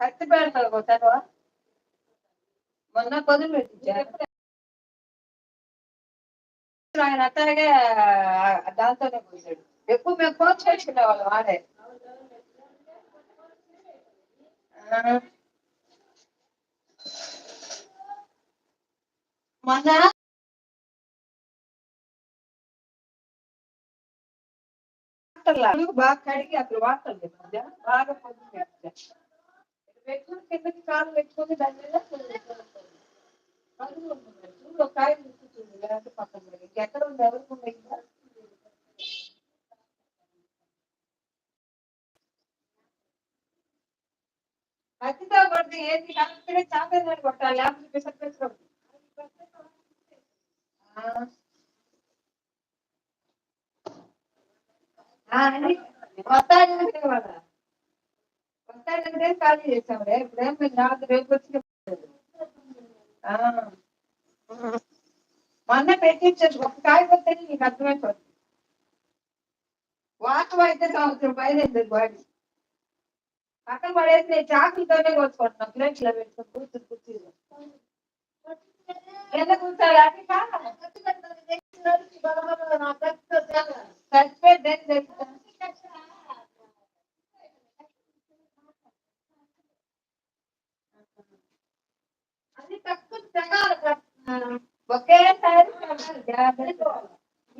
కత్తి పెడతారు కొట్టావా మొన్న కొద్దులు పెట్టించారు. ఆయన అట్లాగే దాంతోనే పోయాడు. ఎక్కువ మేము ఫోన్ చేసుకునే వాళ్ళం ఆడే. మొన్న బాగా కడిగి అక్కడ వాటర్ మధ్య బాగా పొద్దు పెట్టా పెట్టుకుని కిందకి కాలు పెట్టుకుని దాని మీద అడుగు ఉంటుంది. చూడు ఒక కాయ కూర్చుంది లేకపోతే పక్కన ఎక్కడ ఉంది? ఎవరికి ఉంది అతితో కత్తితో కొడితే ఏంటి? కరెక్ట్గా చాపేదని కొట్టాలి. లేకపోతే పిసర్ పిసర్ అవుతుంది. కదా ఇప్పుడేం మీరు నాకు రేపు. మొన్న పెట్టించారు ఒక కాయ కొట్టే నీకు అర్థమైపోతుంది వాటర్ అయితే సంవత్సరం పైన బాడీ పక్కన పడేసి చాకులతోనే కొట్టుకుంటున్నాం ప్లేట్లో పెట్టుకుని కూర్చుని కూర్చుని ఎంత కూర్చోాలి అది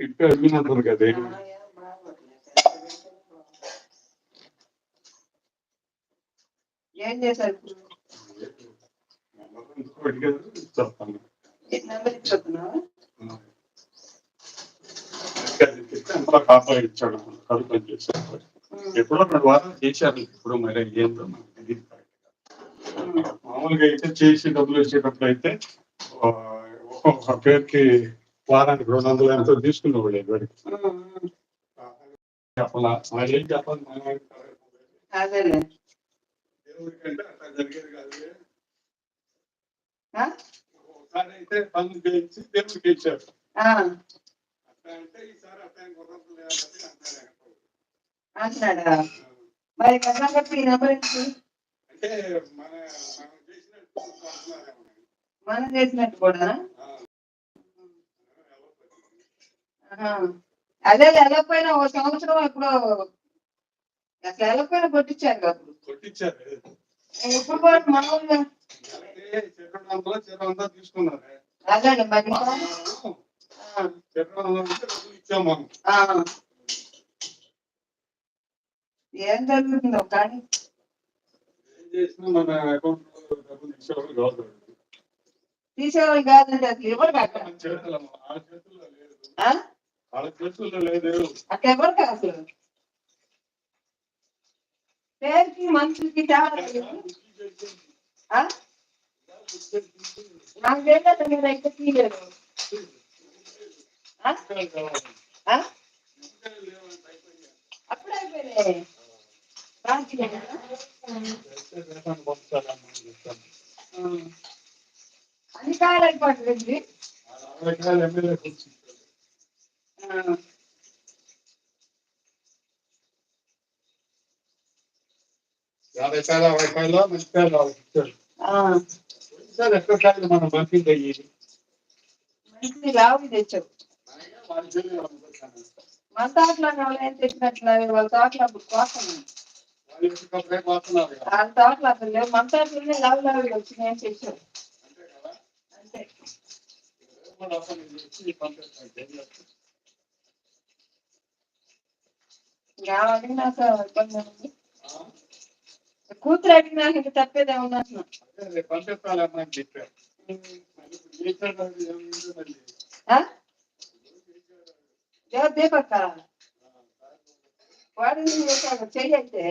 ఇట్టు అడిగినట్టుంది కదా చేశారు చెప్తాను కాపా ఇచ్చాడు కడుపు చేశాడు ఎప్పుడో రెండు వారాలు చేశారు ఇప్పుడు మరి ఏం మామూలుగా అయితే చేసి డబ్బులు వచ్చేటప్పుడు అయితే ఒక్కొక్క పేరుకి వారానికి రెండు వందలు ఎంతో మనం? ఒకసారి అయితే పనులు చేయించి దేవుడికి ఇచ్చారు కుదరదు లేదని అంటారు అంటున్నాడా మరి కదా చెప్పి ఈ నెంబర్ ఇచ్చి అంటే మన మనం చేసినట్టు అంటున్నారేమో. మనం చేసినట్టు కూడా ఆ, ఆహా. అదే వెళ్ళకపోయినా ఒక సంవత్సరం ఇప్పుడు అసలు వెళ్ళకపోయినా కొట్టించారు కదా అప్పుడు. కొట్టించారు. ఎప్పుడు కూడా మామూలుగా? నెలకి చిరొండు వందలు చిరొండు వందలు తీసుకున్నారు. అదే మరి? ఇంకా, మనం ఆ, చిరొండు వందలు ఉంటే డబ్బులు ఇచ్చాం మనం ఆ. ఏం జరుగుతుందో కానీ? తీసేవాళ్ళు కాదండి అసలు అక్కడ ఆ చేతుల్లో లేదు అట్లా పేరుకి మనుషులకి? నాకు తెలియదు మీరు అయితే? అప్పుడే అయిపోయినాయి అయిపోతుంది యాభై అరవై కాయలు మంచి ఇచ్చారు సార్ ఎక్కడ కాయలు మనం పంపింగ్ అయ్యి మంచి లావు తెచ్చావు. మన తోటలో ఏం తెచ్చినట్లు వాళ్ళ తోటలో అప్పుడు కోసం కదా. వాళ్ళ తోటలో అసలు లేవు. మన తోటలోనే లావు లావు వచ్చినాయని తెచ్చావు అంతే కదా అంతే కూడా అసలు ఇది వచ్చి పంపిస్తాను తెలియదు. ఇంకా అడిగినా సార్ ఇబ్బంది ఉంది. ఆ? కూతురు అడిగినా ఇంక తప్పేది ఏమన్నా అంటున్నా. అదే రేపు పంపిస్తానమ్మా అని చెప్పారు మరి ఇప్పుడు చేశాడు అది ఏమైందో మరి ఆ? ఎవరు దీపక్క వాడు చెయ్యి అయితే.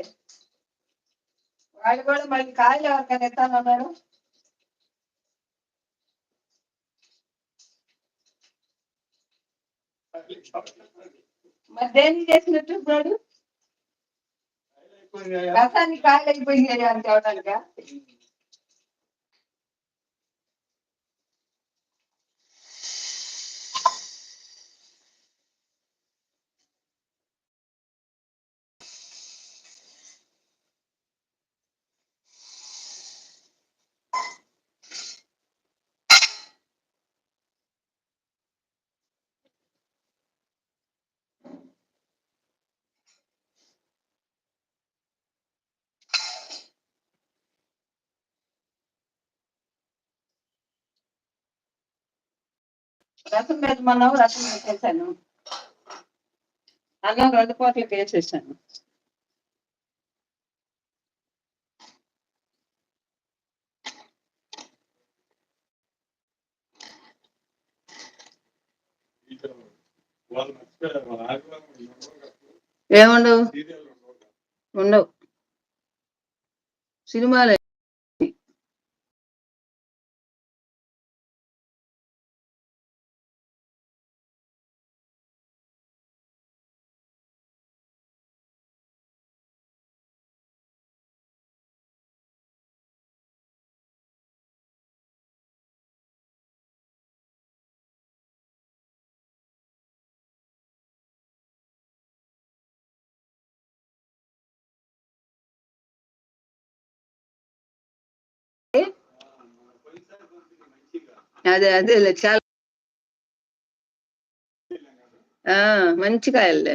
వాడు కూడా మళ్ళీ కాయలు ఎవరికైనా ఎత్తానన్నాడు మరి దేనికి చేసినట్టు ఇప్పుడు రసాన్ని కాయలు అయిపోయినాయి అని చెప్పడానికా రసం పెట్టమన్నావు రసం పెట్టేశాను అన్నం రెండు పూటలకి వేసేసాను. ఏముండవు. ఉండవు సినిమాలే అదే అదే చాలా. మంచి కాయలే